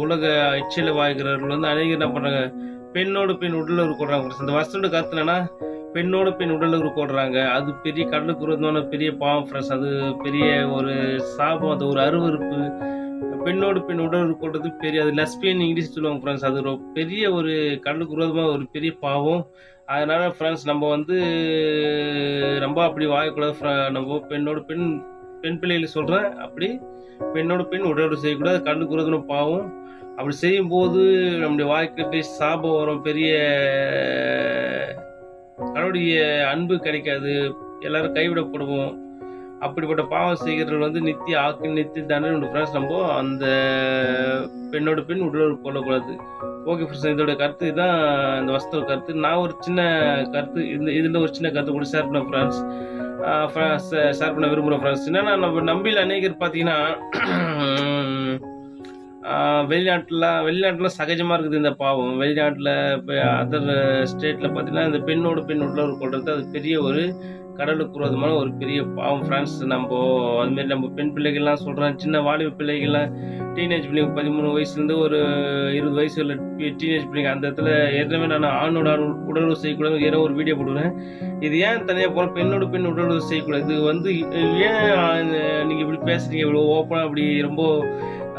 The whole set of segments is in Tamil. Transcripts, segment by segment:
உலக எச்சில வாய்க்கிறவர்கள் வந்து அநேகம் என்ன பண்ணுறாங்க பெண்ணோடு பெண் உடல் கொள்றாங்க அந்த இந்த வசனோட கருத்து பெண்ணோடு பெண் உடல் கொள்றாங்க அது பெரிய கடலுக்கு உருவான பெரிய பாவம் ஃப்ரெண்ட்ஸ் அது பெரிய ஒரு சாபம் அது ஒரு அருவருப்பு. பெண்ணோடு பெண் உடல் கொள்றது பெரிய அது லஸ்பியன் இங்கிலீஷ் சொல்லுவாங்க ஃப்ரெண்ட்ஸ் அது ஒரு பெரிய ஒரு கடலுக்கு விரோதமாக ஒரு பெரிய பாவம். அதனால ஃப்ரெண்ட்ஸ் நம்ம வந்து ரொம்ப அப்படி வாழக்கூடாது நம்ம பெண்ணோட பெண் பெண் பிள்ளைகளை சொல்கிறேன் அப்படி பெண்ணோட பெண் உடலுறவு செய்யக்கூடாது கடலுக்கு விரோதமான பாவம். அப்படி செய்யும்போது நம்முடைய வாழ்க்கை சாபம் வரும் பெரிய கடவுடைய அன்பு கிடைக்காது. எல்லாரும் கைவிடப்படுவோம். அப்படிப்பட்ட பாவம் செய்கிறவர்கள் வந்து நித்திய ஆக்கு நித்திய தண்டனை ஃப்ரெண்ட்ஸ் நம்ம அந்த பெண்ணோட பெண் உடலோடு போடக்கூடாது. ஓகே ஃப்ரெண்ட்ஸ் இதோட கருத்து தான் இந்த வஸ்தோட கருத்து. நான் ஒரு சின்ன கருத்து இந்த இதில் ஒரு சின்ன கருத்து கூட ஷேர் பண்ண ஃப்ரெண்ட்ஸ் ஷேர் பண்ண விரும்புகிறேன் ஃப்ரெண்ட்ஸ் என்னென்னா நம்ம நம்பியில் அநேகர் பார்த்தீங்கன்னா வெளிநாட்டில் வெளிநாட்டில் சகஜமாக இருக்குது இந்த பாவம். வெளிநாட்டில் இப்போ அதர் ஸ்டேட்டில் பார்த்தீங்கன்னா இந்த பெண்ணோட பெண் உடலுறவு கொள்வது அது பெரிய ஒரு கடலுக்கு விரோதமான ஒரு பெரிய பாவம். ஃப்ரான்ஸ் நம்ம அதுமாரி நம்ம பெண் பிள்ளைகள்லாம் சொல்கிறோம் சின்ன வாலிப பிள்ளைகள்லாம் டீனேஜ் பிள்ளைங்க பதிமூணு வயசுலேருந்து ஒரு இருபது வயசு உள்ள டீனேஜ் பிள்ளைங்க. அந்த இடத்துல ஏற்கனவே நான் ஆணோட ஆண் உடலுறவு செய்யக்கூடாது ஏதோ ஒரு வீடியோ போடுவேன் இது ஏன் தனியாக போகிற பெண்ணோட பெண் உடலுறவு செய்யக்கூடாது. இது வந்து ஏன் நீங்கள் இப்படி பேசுகிறீங்க இவ்வளோ ஓப்பனாக அப்படி ரொம்ப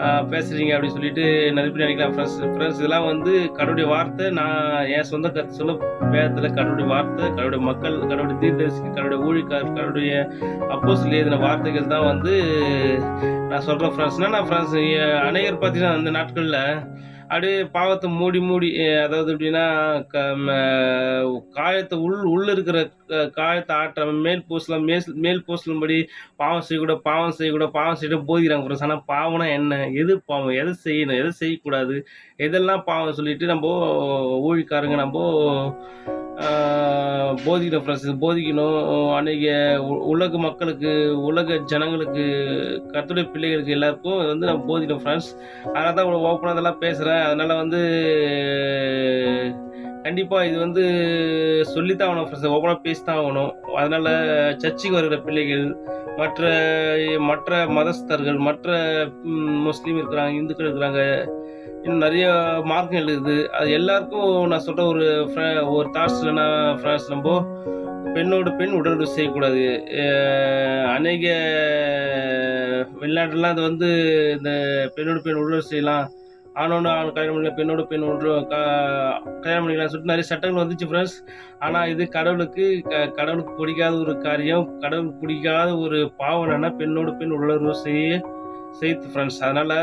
பேசுகிறீங்க பேசுறீங்க அப்படின்னு சொல்லிட்டு நிறைய பேர் நினைக்கலாம் ஃப்ரெண்ட்ஸ் ஃப்ரெண்ட்ஸ் இதெல்லாம் வந்து கடவுளுடைய வார்த்தை. நான் என் சொந்த கருத்து சொல்ல வேதத்தில் கடவுளுடைய வார்த்தை கடவுளுடைய மக்கள் கடவுளுடைய தீர்த்தரிசி கடவுளுடைய ஊழிக்கார் கடவுளுடைய அப்போஸ் எழுதின வார்த்தைகள் தான் வந்து நான் சொல்கிறேன் ஃப்ரெண்ட்ஸ்னால் நான் ஃப்ரெண்ட்ஸ் அநேகர் பார்த்தீங்கன்னா அந்த நாட்களில் அப்படியே பாவத்தை மூடி மூடி அதாவது எப்படின்னா க ம- காயத்தை உள் உள்ள இருக்கிற காயத்தை ஆற்ற மேல் பூசலாம் மேல் மேல் பூசலும்படி பாவம் செய்யக்கூட பாவம் செய்யக்கூடாது பாவம் செய்ய போதிக்கிறாங்க ஃப்ரெண்ட்ஸ் ஆனால் பாவம்னா என்ன? எது பாவம்? எதை செய்யணும்? எதை செய்யக்கூடாது? எதெல்லாம் பாவம் சொல்லிட்டு நம்ம ஊழிக்காரங்க நம்ம போதிக்கிற போதிக்கணும். போதிக்கணும் அன்றைக்கி உலக மக்களுக்கு உலக ஜனங்களுக்கு கத்துடைய பிள்ளைகளுக்கு எல்லாருக்கும் இது வந்து நான் போதிக்கணும் ஃப்ரெண்ட்ஸ் அதனால தான் இவ்வளோ ஓப்பனாக இதெல்லாம் பேசுகிறேன் அதனால் வந்து கண்டிப்பாக இது வந்து சொல்லித்தான் ஆகணும் ஃப்ரெண்ட்ஸ் ஓப்பனாக பேசி தான் ஆகணும். அதனால் சர்ச்சுக்கு வருகிற பிள்ளைகள் மற்ற மற்ற மதஸ்தர்கள் மற்ற முஸ்லீம் இருக்கிறாங்க இந்துக்கள் இருக்கிறாங்க இன்னும் நிறைய மார்க்கம் எழுதுது அது எல்லாருக்கும் நான் சொல்கிற ஒரு ஒரு தாட்ஸ் இல்லைன்னா ஃப்ரெண்ட்ஸ் நம்ம பெண்ணோட பெண் உடலுறவு செய்யக்கூடாது. அநேக வெளிநாட்டுலாம் அது வந்து இந்த பெண்ணோட பெண் உடலுறவு செய்யலாம். ஆணோட ஆண் கல்யாணம் பண்ணல பெண்ணோட பெண் உடல் கல்யாணம் பண்ணிக்கலாம் சொல்லிட்டு நிறைய சட்டங்கள் வந்துச்சு ஃப்ரெண்ட்ஸ் ஆனால் இது கடவுளுக்கு க கடவுளுக்கு பிடிக்காத ஒரு காரியம் கடவுளுக்கு பிடிக்காத ஒரு பாவம் பெண்ணோட பெண் உடலுறவு செய்ய செய்து ஃப்ரெண்ட்ஸ் அதனால்